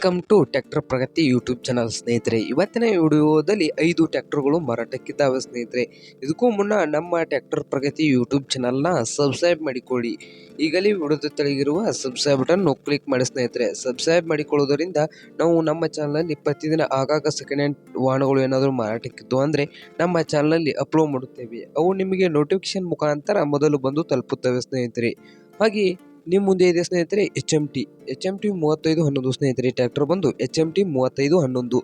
Welcome to tractor Pragati YouTube channel ಸ್ನೇಹಿತರೆ. ಇವತ್ತಿನ ವಿಡಿಯೋದಲ್ಲಿ ಐದು ಟ್ರ್ಯಾಕ್ಟರ್ಗಳು ಮಾರಾಟಕ್ಕಿದ್ದಾವೆ ಸ್ನೇಹಿತರೆ. ಇದಕ್ಕೂ ಮುನ್ನ ನಮ್ಮ ಟ್ರ್ಯಾಕ್ಟರ್ ಪ್ರಗತಿ ಯೂಟ್ಯೂಬ್ ಚಾನಲ್ನ ಸಬ್ಸ್ಕ್ರೈಬ್ ಮಾಡಿಕೊಳ್ಳಿ. ಈಗಲೇ ವಿಡಿಯೋದ ತೆಳಗಿರುವ ಸಬ್ಸ್ಕ್ರೈಬ್ ಬಟನ್ ಕ್ಲಿಕ್ ಮಾಡಿ ಸ್ನೇಹಿತರೆ. ಸಬ್ಸ್ಕ್ರೈಬ್ ಮಾಡಿಕೊಳ್ಳೋದರಿಂದ ನಾವು ನಮ್ಮ ಚಾನಲಲ್ಲಿ ಪ್ರತಿದಿನ ಆಗಾಗ ಸೆಕೆಂಡ್ ಹ್ಯಾಂಡ್ ವಾಹನಗಳು ಏನಾದರೂ ಮಾರಾಟಕ್ಕಿದ್ದು ಅಂದರೆ ನಮ್ಮ ಚಾನಲಲ್ಲಿ ಅಪ್ಲೋಡ್ ಮಾಡುತ್ತೇವೆ. ಅವು ನಿಮಗೆ ನೋಟಿಫಿಕೇಶನ್ ಮುಖಾಂತರ ಮೊದಲು ಬಂದು ತಲುಪುತ್ತವೆ ಸ್ನೇಹಿತರೆ. ಹಾಗೆ ನಿಮ್ಮ ಮುಂದೆ ಇದೆ ಸ್ನೇಹಿತರೆ H M T H M T ಮೂವತ್ತೈದು ಹನ್ನೊಂದು ಸ್ನೇಹಿತರೆ, ಈ ಟ್ರ್ಯಾಕ್ಟರ್ ಬಂದು ಎಚ್ ಎಂ ಟಿ ಮೂವತ್ತೈದು ಹನ್ನೊಂದು.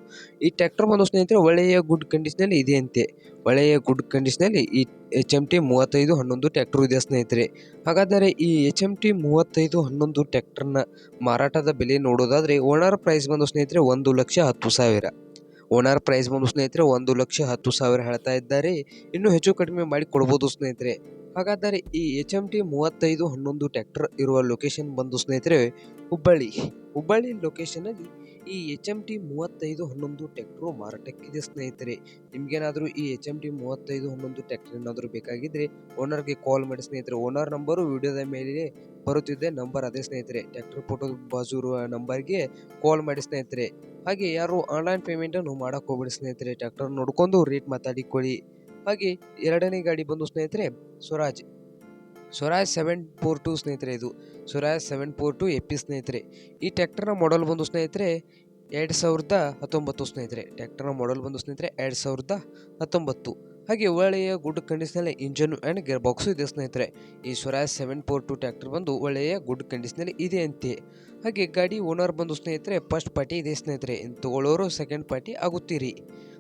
ಈ ಟ್ರ್ಯಾಕ್ಟರ್ ಬಂದು ಸ್ನೇಹಿತರೆ ಒಳ್ಳೆಯ ಗುಡ್ ಕಂಡೀಷನಲ್ಲಿ ಇದೆ ಅಂತೆ ಒಳ್ಳೆಯ ಗುಡ್ ಕಂಡೀಷನಲ್ಲಿ ಈ ಎಚ್ ಎಂ ಟಿ ಮೂವತ್ತೈದು ಹನ್ನೊಂದು ಟ್ಯಾಕ್ಟರ್ ಇದೆ ಸ್ನೇಹಿತರೆ. ಹಾಗಾದರೆ ಈ ಎಚ್ ಎಂ ಟಿ ಮೂವತ್ತೈದು ಹನ್ನೊಂದು ಟ್ಯಾಕ್ಟರ್ನ ಮಾರಾಟದ ಬೆಲೆ ನೋಡೋದಾದರೆ ಓನರ್ ಪ್ರೈಸ್ ಬಂದು ಸ್ನೇಹಿತರೆ ಒಂದು ಲಕ್ಷ ಹತ್ತು ಸಾವಿರ. ಓನರ್ ಪ್ರೈಸ್ ಬಂದು ಸ್ನೇಹಿತರೆ, ಒಂದು ಲಕ್ಷ ಹತ್ತು ಸಾವಿರ ಹೇಳ್ತಾ ಇದ್ದಾರೆ. ಇನ್ನೂ ಹೆಚ್ಚು ಕಡಿಮೆ ಮಾಡಿ ಕೊಡ್ಬೋದು ಸ್ನೇಹಿತರೆ. ಹಾಗಾದರೆ ಈ ಎಚ್ ಎಂ ಟಿ ಮೂವತ್ತೈದು ಹನ್ನೊಂದು ಟ್ಯಾಕ್ಟರ್ ಇರುವ ಲೊಕೇಶನ್ ಬಂದು ಸ್ನೇಹಿತರೆ, ಹುಬ್ಬಳ್ಳಿ. ಹುಬ್ಬಳ್ಳಿ ಲೊಕೇಶನಲ್ಲಿ ಈ ಎಚ್ ಎಂ ಟಿ ಮೂವತ್ತೈದು ಹನ್ನೊಂದು ಟ್ಯಾಕ್ಟ್ರು ಮಾರಾಟಕ್ಕಿದೆ ಸ್ನೇಹಿತರೆ. ನಿಮಗೇನಾದರೂ ಈ ಎಚ್ ಎಂ ಟಿ ಮೂವತ್ತೈದು ಹನ್ನೊಂದು ಟ್ಯಾಕ್ಟ್ರ್ ಏನಾದರೂ ಬೇಕಾಗಿದ್ದರೆ ಓನರ್ಗೆ ಕಾಲ್ ಮಾಡಿ ಸ್ನೇಹಿತರೆ. ಓನರ್ ನಂಬರು ವಿಡಿಯೋದ ಮೇಲೆ ಬರುತ್ತಿದೆ ನಂಬರ್ ಅದೇ ಸ್ನೇಹಿತರೆ. ಟ್ರ್ಯಾಕ್ಟರ್ ಫೋಟೋ ಬಾಜು ಇರುವ ನಂಬರ್ಗೆ ಕಾಲ್ ಮಾಡಿ ಸ್ನೇಹಿತರೆ. ಹಾಗೆ ಯಾರು ಆನ್ಲೈನ್ ಪೇಮೆಂಟನ್ನು ಮಾಡೋಕ್ಕೆ ಹೋಗ್ಬಿಡಿ ಸ್ನೇಹಿತರೆ. ಟ್ಯಾಕ್ಟರ್ ನೋಡ್ಕೊಂಡು ರೇಟ್ ಮಾತಾಡಿಕೊಳ್ಳಿ. ಹಾಗೆ ಎರಡನೇ ಗಾಡಿ ಬಂದು ಸ್ನೇಹಿತರೆ, Swaraj. Swaraj seven four two ಸ್ನೇಹಿತರೆ ಇದು. ಸ್ವರಾಜ್ ಸೆವೆನ್ ಫೋರ್ ಟು ಎಪ್ಪಿ ಸ್ನೇಹಿತರೆ. ಈ ಟ್ಯಾಕ್ಟರ್ನ ಮಾಡಲ್ ಬಂದು ಸ್ನೇಹಿತರೆ, ಎರಡು ಸಾವಿರದ ಹತ್ತೊಂಬತ್ತು ಸ್ನೇಹಿತರೆ. ಟ್ಯಾಕ್ಟರ್ನ ಮಾಡಲ್ ಬಂದು ಸ್ನೇಹಿತರೆ, ಎರಡು ಸಾವಿರದ ಹತ್ತೊಂಬತ್ತು. ಹಾಗೆ ಒಳ್ಳೆಯ ಗುಡ್ ಕಂಡೀಷನಲ್ಲಿ ಇಂಜನ್ ಆ್ಯಂಡ್ ಗೇರ್ ಬಾಕ್ಸು ಇದೆ ಸ್ನೇಹಿತರೆ. ಈ Swaraj seven four two tractor ಬಂದು ಒಳ್ಳೆಯ ಗುಡ್ ಕಂಡೀಷನಲ್ಲಿ ಇದೆ ಅಂತೆ. ಹಾಗೆ ಗಾಡಿ ಓನರ್ ಬಂದು ಸ್ನೇಹಿತರೆ ಫಸ್ಟ್ ಪಾರ್ಟಿ ಇದೆ ಸ್ನೇಹಿತರೆ. ತಗೊಳ್ಳೋರು ಸೆಕೆಂಡ್ ಪಾರ್ಟಿ ಆಗುತ್ತೀರಿ.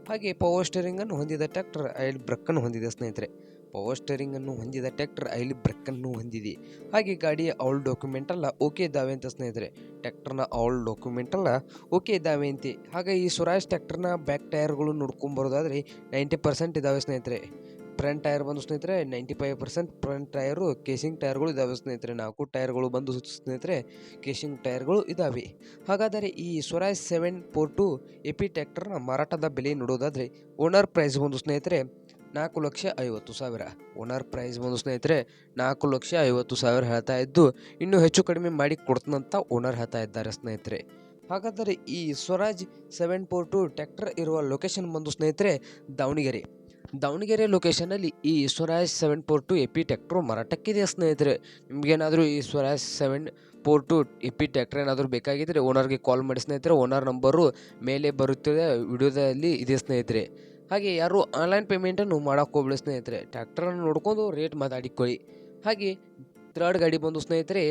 ಹಾಗೆ ಪವರ್ ಸ್ಟೇರಿಂಗನ್ನು ಹೊಂದಿದ ಟ್ರ್ಯಾಕ್ಟರ್ ಐಲ್ ಬ್ರಕ್ಕನ್ನು ಹೊಂದಿದೆ ಸ್ನೇಹಿತರೆ. ಪವರ್ ಸ್ಟೇರಿಂಗನ್ನು ಹೊಂದಿದ ಟ್ರ್ಯಾಕ್ಟರ್ ಬ್ರೇಕ್ ಅನ್ನು ಹೊಂದಿದೆ. ಹಾಗೆ ಗಾಡಿಯ ಆಲ್ ಡಾಕ್ಯುಮೆಂಟ್ ಎಲ್ಲ ಓಕೆ ಇದ್ದಾವೆ ಅಂತ ಸ್ನೇಹಿತರೆ. ಟ್ರ್ಯಾಕ್ಟರ್ನ ಆಲ್ ಡಾಕ್ಯುಮೆಂಟ್ ಎಲ್ಲ ಓಕೆ ಇದ್ದಾವೆ ಅಂತ. ಹಾಗೆ ಈ ಸ್ವರಾಜ್ನ ಬ್ಯಾಕ್ ಟೈರ್ಗಳು ನೋಡ್ಕೊಂಬರೋದಾದ್ರೆ ನೈಂಟಿ ಪರ್ಸೆಂಟ್ ಇದ್ದಾವೆ ಸ್ನೇಹಿತರೆ. ಫ್ರಂಟ್ ಟೈರ್ ಬಂದು ಸ್ನೇಹಿತರೆ ninety five percent front tyre casing ಟೈರ್ಗಳು ಇದ್ದಾವೆ ಸ್ನೇಹಿತರೆ. ನಾಲ್ಕು ಟೈರ್ಗಳು ಬಂದು ಸ್ನೇಹಿತರೆ ಕೇಸಿಂಗ್ ಟೈರ್ಗಳು ಇದ್ದಾವೆ. ಹಾಗಾದರೆ ಈ Swaraj seven four two A P ಟ್ಯಾಕ್ಟರ್ನ ಮಾರಾಟದ ಬೆಲೆ ನೋಡೋದಾದರೆ ಓನರ್ ಪ್ರೈಸ್ ಬಂದು ಸ್ನೇಹಿತರೆ ನಾಲ್ಕು ಲಕ್ಷ ಐವತ್ತು ಸಾವಿರ. ಓನರ್ ಪ್ರೈಸ್ ಬಂದು ಸ್ನೇಹಿತರೆ, ನಾಲ್ಕು ಲಕ್ಷ ಐವತ್ತು ಸಾವಿರ ಹೇಳ್ತಾ ಇದ್ದು, ಇನ್ನೂ ಹೆಚ್ಚು ಕಡಿಮೆ ಮಾಡಿ ಕೊಡ್ತಂತ ಓನರ್ ಹೇಳ್ತಾ ಇದ್ದಾರೆ ಸ್ನೇಹಿತರೆ. ಹಾಗಾದರೆ ಈ Swaraj seven four two tractor ಇರುವ ಲೊಕೇಶನ್ ಬಂದು ಸ್ನೇಹಿತರೆ, ದಾವಣಗೆರೆ. ದಾವಣಗೆರೆ ಲೊಕೇಶನಲ್ಲಿ ಈ Swaraj seven four two A P ಮಾರಾಟಕ್ಕಿದೆ ಸ್ನೇಹಿತರೆ? ನಿಮಗೇನಾದರೂ ಈ Swaraj seven four two A P tractor ಏನಾದರೂ ಬೇಕಾಗಿದ್ದರೆ ಓನರ್ಗೆ ಕಾಲ್ ಮಾಡಿ ಸ್ನೇಹಿತರೆ. ಓನರ್ ನಂಬರು ಮೇಲೆ ಬರುತ್ತದೆ, ವಿಡಿಯೋದಲ್ಲಿ ಇದೆ ಸ್ನೇಹಿತರೆ. ಹಾಗೆ ಯಾರು ಆನ್ಲೈನ್ ಪೇಮೆಂಟನ್ನು ಮಾಡೋಕೆ ಹೋಗ್ಬೇಡಿ ಸ್ನೇಹಿತರೆ. ಟ್ರ್ಯಾಕ್ಟರನ್ನು ನೋಡ್ಕೊಂಡು ರೇಟ್ ಮಾತಾಡಿಕೊಳ್ಳಿ. ಹಾಗೆ ಥರ್ಡ್ ಗಾಡಿ ಬಂದು ಸ್ನೇಹಿತರೆ,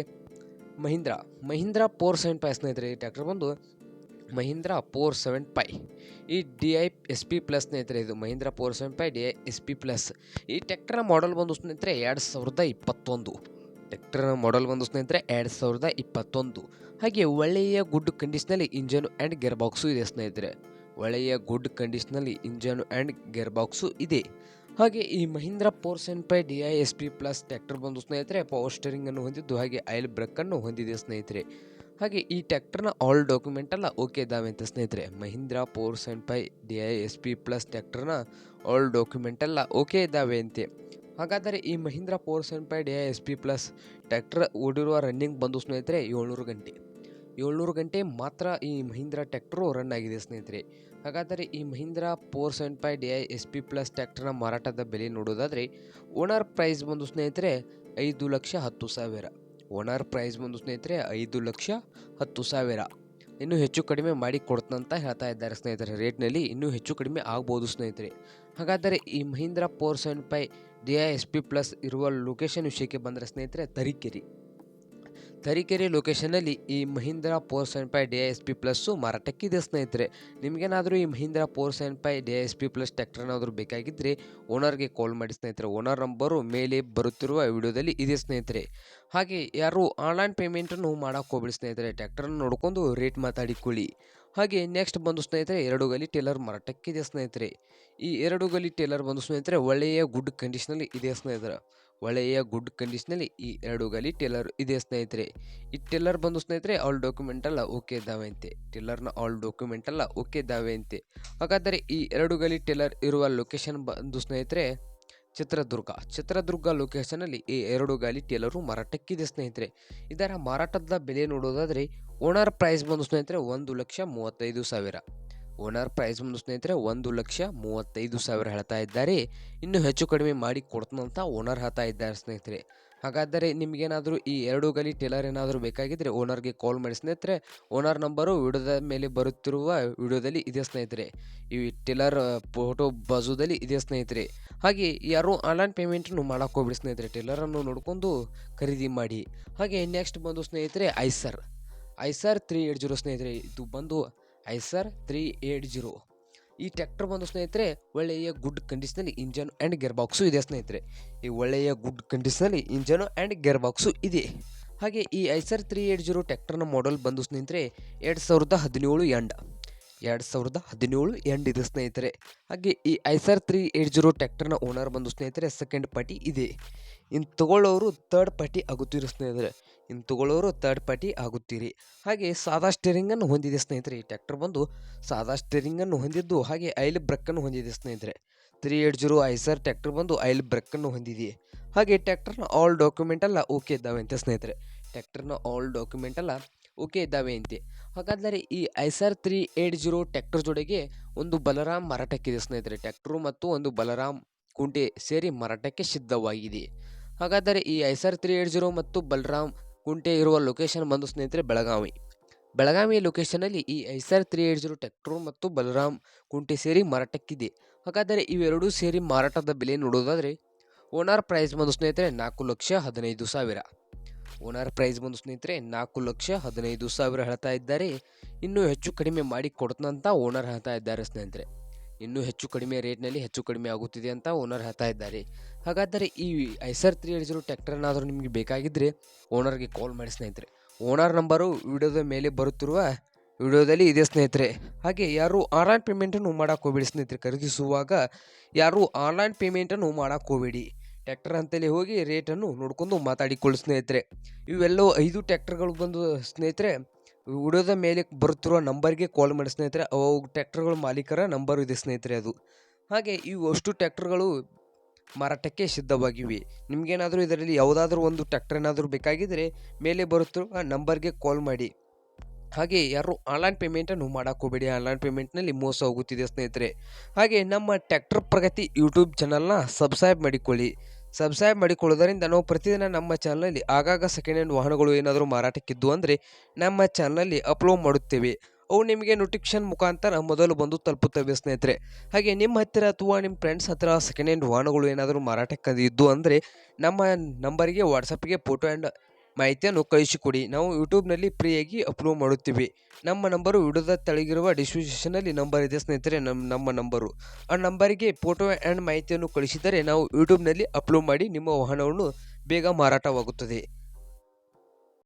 Mahindra. Mahindra four seven five ಸ್ನೇಹಿತರೆ, ಈ ಟ್ರ್ಯಾಕ್ಟರ್ ಬಂದು ಮಹೀಂದ್ರ ಫೋರ್ ಸೆವೆನ್ ಫೈ ಈ D I S P plus ಸ್ನೇಹಿತರೆ ಇದು, Mahindra four seven five D I S P plus ಈ ಟ್ರ್ಯಾಕ್ಟರ್ನ ಮಾಡಲ್ ಬಂದು ಸ್ನೇಹಿತರೆ ಎರಡು ಸಾವಿರದ ಇಪ್ಪತ್ತೊಂದು. ಟ್ರ್ಯಾಕ್ಟರ್ನ ಮಾಡಲ್ ಬಂದು ಸ್ನೇಹಿತರೆ ಎರಡು ಸಾವಿರದ ಇಪ್ಪತ್ತೊಂದು. ಹಾಗೆ ಒಳ್ಳೆಯ ಗುಡ್ ಕಂಡೀಷನಲ್ಲಿ ಇಂಜನ್ ಆ್ಯಂಡ್ ಗೇರ್ ಬಾಕ್ಸು ಇದೆ ಸ್ನೇಹಿತರೆ. ಒಳ್ಳೆಯ ಗುಡ್ ಕಂಡೀಷನಲ್ಲಿ ಇಂಜನ್ ಆ್ಯಂಡ್ ಗೇರ್ ಬಾಕ್ಸು ಇದೆ. ಹಾಗೆ ಈ Mahindra four seven five D I S P plus tractor ಬಂದು ಸ್ನೇಹಿತರೆ, ಪವರ್ ಸ್ಟೇರಿಂಗನ್ನು ಹೊಂದಿದ್ದು ಹಾಗೆ ಆಯಿಲ್ ಬ್ರೇಕನ್ನು ಹೊಂದಿದೆ ಸ್ನೇಹಿತರೆ. ಹಾಗೆ ಈ ಟ್ಯಾಕ್ಟರ್ನ ಆಲ್ ಡಾಕ್ಯುಮೆಂಟ್ ಎಲ್ಲ ಓಕೆ ಇದ್ದಾವೆ ಅಂತ ಸ್ನೇಹಿತರೆ. Mahindra four seven five D I S P plus ಟ್ಯಾಕ್ಟರ್ನ all document ಎಲ್ಲ ಓಕೆ ಇದ್ದಾವೆ ಅಂತೆ. ಹಾಗಾದರೆ ಈ Mahindra four seven five D I S P plus tractor ಓಡಿರುವ running ಬಂದು ಸ್ನೇಹಿತರೆ ಏಳ್ನೂರು ಗಂಟೆ. ಏಳ್ನೂರು ಗಂಟೆ ಮಾತ್ರ ಈ ಮಹೀಂದ್ರ ಟ್ಯಾಕ್ಟ್ರು ರನ್ ಆಗಿದೆ ಸ್ನೇಹಿತರೆ. ಹಾಗಾದರೆ ಈ Mahindra four seven five D I S P plus ಟ್ಯಾಕ್ಟರ್ನ ಮಾರಾಟದ ಬೆಲೆ ನೋಡೋದಾದರೆ, ಓನರ್ ಪ್ರೈಸ್ ಬಂದು ಸ್ನೇಹಿತರೆ ಐದು ಲಕ್ಷ ಹತ್ತು ಸಾವಿರ. ಓನರ್ ಪ್ರೈಸ್ ಬಂದು ಸ್ನೇಹಿತರೆ ಐದು ಲಕ್ಷ ಹತ್ತು ಸಾವಿರ. ಇನ್ನೂ ಹೆಚ್ಚು ಕಡಿಮೆ ಮಾಡಿ ಕೊಡ್ತಂತ ಹೇಳ್ತಾ ಇದ್ದಾರೆ ಸ್ನೇಹಿತರೆ. ರೇಟ್ನಲ್ಲಿ ಇನ್ನೂ ಹೆಚ್ಚು ಕಡಿಮೆ ಆಗ್ಬೋದು ಸ್ನೇಹಿತರೆ. ಹಾಗಾದರೆ ಈ Mahindra four seven five D I S P plus ಇರುವ ಲೊಕೇಶನ್ ವಿಷಯಕ್ಕೆ ಬಂದರೆ ಸ್ನೇಹಿತರೆ ತರೀಕೆರೆ. ತರೀಕೆರೆ ಲೊಕೇಶನಲ್ಲಿ ಈ Mahindra four seven five D S P plus ಮಾರಾಟಕ್ಕಿದೆ ಸ್ನೇಹಿತರೆ. ನಿಮಗೇನಾದರೂ ಈ Mahindra four seven five D S P plus ಟ್ಯಾಕ್ಟರ್ನಾದರೂ ಬೇಕಾಗಿದ್ದರೆ ಓನರ್ಗೆ ಕಾಲ್ ಮಾಡಿ ಸ್ನೇಹಿತರೆ. ಓನರ್ ನಂಬರು ಮೇಲೆ ಬರುತ್ತಿರುವ ವಿಡಿಯೋದಲ್ಲಿ ಇದೆ ಸ್ನೇಹಿತರೆ. ಹಾಗೆ ಯಾರು ಆನ್ಲೈನ್ ಪೇಮೆಂಟನ್ನು ಮಾಡೋಕ್ಕೆ ಹೋಗ್ಬಿಡಿ ಸ್ನೇಹಿತರೆ. ಟ್ಯಾಕ್ಟರ್ನ ನೋಡ್ಕೊಂಡು ರೇಟ್ ಮಾತಾಡಿಕೊಳ್ಳಿ. ಹಾಗೆ ನೆಕ್ಸ್ಟ್ ಬಂದು ಸ್ನೇಹಿತರೆ, ಎರಡು ಗಲಿ ಟೇಲರ್ ಮಾರಾಟಕ್ಕಿದೆ ಸ್ನೇಹಿತರೆ. ಈ ಎರಡು ಗಲಿ ಟೇಲರ್ ಬಂದು ಸ್ನೇಹಿತರೆ, ಒಳ್ಳೆಯ ಗುಡ್ ಕಂಡೀಷನಲ್ಲಿ ಇದೆ ಸ್ನೇಹಿತರೆ. ಒಳ್ಳೆಯ ಗುಡ್ ಕಂಡೀಷನಲ್ಲಿ ಈ ಎರಡು ಗಾಲಿ ಟೇಲರ್ ಇದೆ ಸ್ನೇಹಿತರೆ. ಈ ಟೇಲರ್ ಬಂದು ಸ್ನೇಹಿತರೆ ಆಲ್ ಡಾಕ್ಯುಮೆಂಟ್ ಎಲ್ಲ ಓಕೆ ಇದ್ದಾವೆ ಅಂತೆ. ಟೇಲರ್ನ ಆಲ್ ಡಾಕ್ಯುಮೆಂಟ್ ಎಲ್ಲ ಓಕೆ ಇದ್ದಾವೆ ಅಂತೆ. ಹಾಗಾದರೆ ಈ ಎರಡು ಗಾಲಿ ಟೇಲರ್ ಇರುವ ಲೊಕೇಶನ್ ಬಂದು ಸ್ನೇಹಿತರೆ, ಚಿತ್ರದುರ್ಗ. ಚಿತ್ರದುರ್ಗ ಲೊಕೇಶನಲ್ಲಿ ಈ ಎರಡು ಗಾಲಿ ಟೇಲರು ಮಾರಾಟಕ್ಕಿದೆ ಸ್ನೇಹಿತರೆ. ಇದರ ಮಾರಾಟದ ಬೆಲೆ ನೋಡೋದಾದರೆ ಓನರ್ ಪ್ರೈಸ್ ಬಂದು ಸ್ನೇಹಿತರೆ, ಒಂದು ಲಕ್ಷ ಮೂವತ್ತೈದು ಸಾವಿರ. ಓನರ್ ಪ್ರೈಸ್ ಬಂದು ಸ್ನೇಹಿತರೆ ಒಂದು ಲಕ್ಷ ಮೂವತ್ತೈದು ಸಾವಿರ ಹೇಳ್ತಾ ಇದ್ದಾರೆ. ಇನ್ನೂ ಹೆಚ್ಚು ಕಡಿಮೆ ಮಾಡಿ ಕೊಡ್ತಂತ ಓನರ್ ಹೇಳ್ತಾ ಇದ್ದಾರೆ ಸ್ನೇಹಿತರೆ. ಹಾಗಾದರೆ ನಿಮಗೇನಾದರೂ ಈ ಎರಡು ಗಲಿ ಟೇಲರ್ ಏನಾದರೂ ಬೇಕಾಗಿದ್ದರೆ ಓನರ್ಗೆ ಕಾಲ್ ಮಾಡಿ ಸ್ನೇಹಿತರೆ. ಓನರ್ ನಂಬರು ವಿಡಿಯೋದ ಮೇಲೆ ಬರುತ್ತಿರುವ ವಿಡಿಯೋದಲ್ಲಿ ಇದೆ ಸ್ನೇಹಿತರೆ. ಈ ಟೇಲರ್ ಫೋಟೋ ಬಾಜುದಲ್ಲಿ ಇದೆ ಸ್ನೇಹಿತರೆ. ಹಾಗೆ ಯಾರು ಆನ್ಲೈನ್ ಪೇಮೆಂಟನ್ನು ಮಾಡೋಕೆ ಹೋಗ್ಬಿಡಿ ಸ್ನೇಹಿತರೆ. ಟೇಲರನ್ನು ನೋಡಿಕೊಂಡು ಖರೀದಿ ಮಾಡಿ. ಹಾಗೆ ನೆಕ್ಸ್ಟ್ ಬಂದು ಸ್ನೇಹಿತರೆ Eicher. Eicher three eight zero ಸ್ನೇಹಿತರೆ. ಇದು ಬಂದು ಐಸರ್ ತ್ರೀ ಏಟ್ ಜೀರೋ. ಈ ಟ್ಯಾಕ್ಟರ್ ಬಂದು ಸ್ನೇಹಿತರೆ, ಒಳ್ಳೆಯ ಗುಡ್ ಕಂಡೀಷನಲ್ಲಿ ಇಂಜನ್ ಆ್ಯಂಡ್ ಗೇರ್ ಬಾಕ್ಸು ಇದೆ ಸ್ನೇಹಿತರೆ. ಈ ಒಳ್ಳೆಯ ಗುಡ್ ಕಂಡೀಷನಲ್ಲಿ ಇಂಜನು ಆ್ಯಂಡ್ ಗೇರ್ ಬಾಕ್ಸು ಇದೆ. ಹಾಗೆ ಈ ಐಸರ್ ತ್ರೀ ಏಟ್ ಜೀರೋ ಟ್ಯಾಕ್ಟರ್ನ ಮಾಡೆಲ್ ಬಂದು ಸ್ನೇಹಿತರೆ, ಎರಡು ಸಾವಿರದ ಹದಿನೇಳು ಎಂಡ್. ಎರಡು ಸಾವಿರದ ಹದಿನೇಳು ಎಂಡ್ ಇದೆ ಸ್ನೇಹಿತರೆ. ಹಾಗೆ ಈ ಐಸರ್ ತ್ರೀ ಏಟ್ ಜೀರೋ ಟ್ಯಾಕ್ಟರ್ನ ಓನರ್ ಬಂದು ಸ್ನೇಹಿತರೆ ಸೆಕೆಂಡ್ ಪಾರ್ಟಿ ಇದೆ. ಇನ್ನು ತಗೊಳ್ಳೋರು ತರ್ಡ್ ಪಾರ್ಟಿ ಆಗುತ್ತೀರಿ ಸ್ನೇಹಿತರೆ. ಇನ್ನು ತಗೊಳ್ಳೋರು ತರ್ಡ್ ಪಾರ್ಟಿ ಆಗುತ್ತೀರಿ. ಹಾಗೆ ಸಾದಾ ಸ್ಟೇರಿಂಗನ್ನು ಹೊಂದಿದೆ ಸ್ನೇಹಿತರೆ. ಈ ಟ್ಯಾಕ್ಟರ್ ಬಂದು ಸಾದಾ ಸ್ಟೇರಿಂಗನ್ನು ಹೊಂದಿದ್ದು ಹಾಗೆ ಐಲ್ ಬ್ರಕ್ಕನ್ನು ಹೊಂದಿದೆ ಸ್ನೇಹಿತರೆ. Three eight zero Eicher tractor ಬಂದು ಐಲ್ ಬ್ರಕ್ಕನ್ನು ಹೊಂದಿದೆ ಹಾಗೆ ಟ್ಯಾಕ್ಟರ್ನ ಆಲ್ ಡಾಕ್ಯುಮೆಂಟ್ ಎಲ್ಲ ಓಕೆ ಇದ್ದಾವೆ ಅಂತ ಸ್ನೇಹಿತರೆ. ಟ್ಯಾಕ್ಟರ್ನ ಆಲ್ ಡಾಕ್ಯುಮೆಂಟ್ ಎಲ್ಲ ಓಕೆ ಇದ್ದಾವೆ ಅಂತೆ. ಹಾಗಾದರೆ ಈ Eicher three eight zero tractor ಜೊತೆಗೆ ಒಂದು ಬಲರಾಮ್ ಮಾರಾಟಕ್ಕಿದೆ ಸ್ನೇಹಿತರೆ. ಟ್ಯಾಕ್ಟ್ರು ಮತ್ತು ಒಂದು ಬಲರಾಮ್ ಕುಂಟೆ ಸೇರಿ ಮಾರಾಟಕ್ಕೆ ಸಿದ್ಧವಾಗಿದೆ ಹಾಗಾದರೆ ಈ ಐಸರ್ ತ್ರೀ ಏಟ್ ಜೀರೋ ಮತ್ತು ಬಲರಾಮ್ ಕುಂಟೆ ಇರುವ ಲೊಕೇಶನ್ ಬಂದು ಸ್ನೇಹಿತರೆ ಬೆಳಗಾವಿ. ಬೆಳಗಾವಿ ಲೊಕೇಶನಲ್ಲಿ ಈ Eicher three eight zero tractor ಮತ್ತು ಬಲರಾಮ್ ಕುಂಟೆ ಸೇರಿ ಮಾರಾಟಕ್ಕಿದೆ. ಹಾಗಾದರೆ ಇವೆರಡೂ ಸೇರಿ ಮಾರಾಟದ ಬೆಲೆ ನೋಡೋದಾದರೆ ಓನರ್ ಪ್ರೈಸ್ ಬಂದು ಸ್ನೇಹಿತರೆ ನಾಲ್ಕು ಲಕ್ಷ ಹದಿನೈದು ಸಾವಿರ. ಓನರ್ ಪ್ರೈಸ್ ಬಂದು ಸ್ನೇಹಿತರೆ ನಾಲ್ಕು ಲಕ್ಷ ಹದಿನೈದು ಸಾವಿರ ಹೇಳ್ತಾ ಇದ್ದಾರೆ. ಇನ್ನೂ ಹೆಚ್ಚು ಕಡಿಮೆ ಮಾಡಿ ಕೊಡ್ತಂತ ಓನರ್ ಹೇಳ್ತಾ ಇದ್ದಾರೆ ಸ್ನೇಹಿತರೆ. ಇನ್ನೂ ಹೆಚ್ಚು ಕಡಿಮೆ ರೇಟ್ನಲ್ಲಿ ಹೆಚ್ಚು ಕಡಿಮೆ ಆಗುತ್ತಿದೆ ಅಂತ ಓನರ್ ಹೇಳ್ತಾ ಇದ್ದಾರೆ. ಹಾಗಾದರೆ ಈ ಐಸರ್ ತ್ರೀ ಏಟ್ ಜೀರೋ ಟ್ಯಾಕ್ಟರ್ನಾದರೂ ನಿಮಗೆ ಬೇಕಾಗಿದ್ದರೆ ಓನರ್ಗೆ ಕಾಲ್ ಮಾಡಿ ಸ್ನೇಹಿತರೆ. ಓನರ್ ನಂಬರು ವಿಡಿಯೋದ ಮೇಲೆ ಬರುತ್ತಿರುವ ವಿಡಿಯೋದಲ್ಲಿ ಇದೆ ಸ್ನೇಹಿತರೆ. ಹಾಗೆ ಯಾರು ಆನ್ಲೈನ್ ಪೇಮೆಂಟನ್ನು ಮಾಡೋಕೆ ಹೋಗಬೇಡಿ ಸ್ನೇಹಿತರೆ. ಖರೀದಿಸುವಾಗ ಯಾರು ಆನ್ಲೈನ್ ಪೇಮೆಂಟನ್ನು ಮಾಡೋಕೆ ಹೋಗಬೇಡಿ. ಟ್ಯಾಕ್ಟರ್ ಅಂತಲೇ ಹೋಗಿ ರೇಟನ್ನು ನೋಡ್ಕೊಂಡು ಮಾತಾಡಿಕೊಳ್ಳಿ ಸ್ನೇಹಿತರೆ. ಇವೆಲ್ಲವೂ ಐದು ಟ್ಯಾಕ್ಟರ್ಗಳು ಬಂದು ಸ್ನೇಹಿತರೆ ವಿಡಿಯೋದ ಮೇಲೆ ಬರುತ್ತಿರುವ ನಂಬರ್ಗೆ ಕಾಲ್ ಮಾಡಿ ಸ್ನೇಹಿತರೆ, ಅವು ಟ್ಯಾಕ್ಟರ್ಗಳ ಮಾಲೀಕರ ನಂಬರ್ ಇದೆ ಸ್ನೇಹಿತರೆ ಅದು. ಹಾಗೆ ಇವು ಅಷ್ಟು ಟ್ಯಾಕ್ಟರ್ಗಳು ಮಾರಾಟಕ್ಕೆ ಸಿದ್ಧವಾಗಿವೆ. ನಿಮಗೇನಾದರೂ ಇದರಲ್ಲಿ ಯಾವುದಾದ್ರೂ ಒಂದು ಟ್ಯಾಕ್ಟರ್ ಏನಾದರೂ ಬೇಕಾಗಿದ್ದರೆ ಮೇಲೆ ಬರುತ್ತಿರುವ ನಂಬರ್ಗೆ ಕಾಲ್ ಮಾಡಿ. ಹಾಗೆ ಯಾರು ಆನ್ಲೈನ್ ಪೇಮೆಂಟನ್ನು ಮಾಡೋಕೆ ಹೋಗಬೇಡಿ ಆನ್ಲೈನ್ ಪೇಮೆಂಟ್ನಲ್ಲಿ ಮೋಸ ಹೋಗುತ್ತಿದೆ ಸ್ನೇಹಿತರೆ. ಹಾಗೆ ನಮ್ಮ ಟ್ಯಾಕ್ಟರ್ ಪ್ರಗತಿ ಯೂಟ್ಯೂಬ್ ಚಾನಲ್ನ ಸಬ್ಸ್ಕ್ರೈಬ್ ಮಾಡಿಕೊಳ್ಳಿ. ಸಬ್ಸ್ಕ್ರೈಬ್ ಮಾಡಿಕೊಳ್ಳೋದರಿಂದ ನಾವು ಪ್ರತಿದಿನ ನಮ್ಮ ಚಾನಲಲ್ಲಿ ಆಗಾಗ ಸೆಕೆಂಡ್ ಹ್ಯಾಂಡ್ ವಾಹನಗಳು ಏನಾದರೂ ಮಾರಾಟಕ್ಕಿದ್ದು ಅಂದರೆ ನಮ್ಮ ಚಾನಲಲ್ಲಿ ಅಪ್ಲೋಡ್ ಮಾಡುತ್ತೇವೆ. ಅವು ನಿಮಗೆ ನೋಟಿಫಿಕೇಶನ್ ಮುಖಾಂತರ ಮೊದಲು ಬಂದು ತಲುಪುತ್ತವೆ ಸ್ನೇಹಿತರೆ. ಹಾಗೆ ನಿಮ್ಮ ಹತ್ತಿರ ಅಥವಾ ನಿಮ್ಮ ಫ್ರೆಂಡ್ಸ್ ಹತ್ತಿರ ಸೆಕೆಂಡ್ ಹ್ಯಾಂಡ್ ವಾಹನಗಳು ಏನಾದರೂ ಮಾರಾಟಕ್ಕೆ ಇದ್ದು ಅಂದರೆ ನಮ್ಮ ನಂಬರಿಗೆ ವಾಟ್ಸಪ್ಗೆ ಫೋಟೋ ಆ್ಯಂಡ್ ಮಾಹಿತಿಯನ್ನು ಕಳಿಸಿಕೊಡಿ. ನಾವು ಯೂಟ್ಯೂಬ್ನಲ್ಲಿ ಫ್ರೀಯಾಗಿ ಅಪ್ಲೋಡ್ ಮಾಡುತ್ತೀವಿ. ನಮ್ಮ ನಂಬರು ವಿಡಿಯೋದ ತೆಳಗಿರುವ ಡಿಸ್ಕ್ರಿಪ್ಷನಲ್ಲಿ ನಂಬರ್ ಇದೆ ಸ್ನೇಹಿತರೆ ನಮ್ಮ ನಮ್ಮ ನಂಬರು. ಆ ನಂಬರಿಗೆ ಫೋಟೋ ಆ್ಯಂಡ್ ಮಾಹಿತಿಯನ್ನು ಕಳಿಸಿದರೆ ನಾವು ಯೂಟ್ಯೂಬ್ನಲ್ಲಿ ಅಪ್ಲೋಡ್ ಮಾಡಿ ನಿಮ್ಮ ವಾಹನವನ್ನು ಬೇಗ ಮಾರಾಟವಾಗುತ್ತದೆ.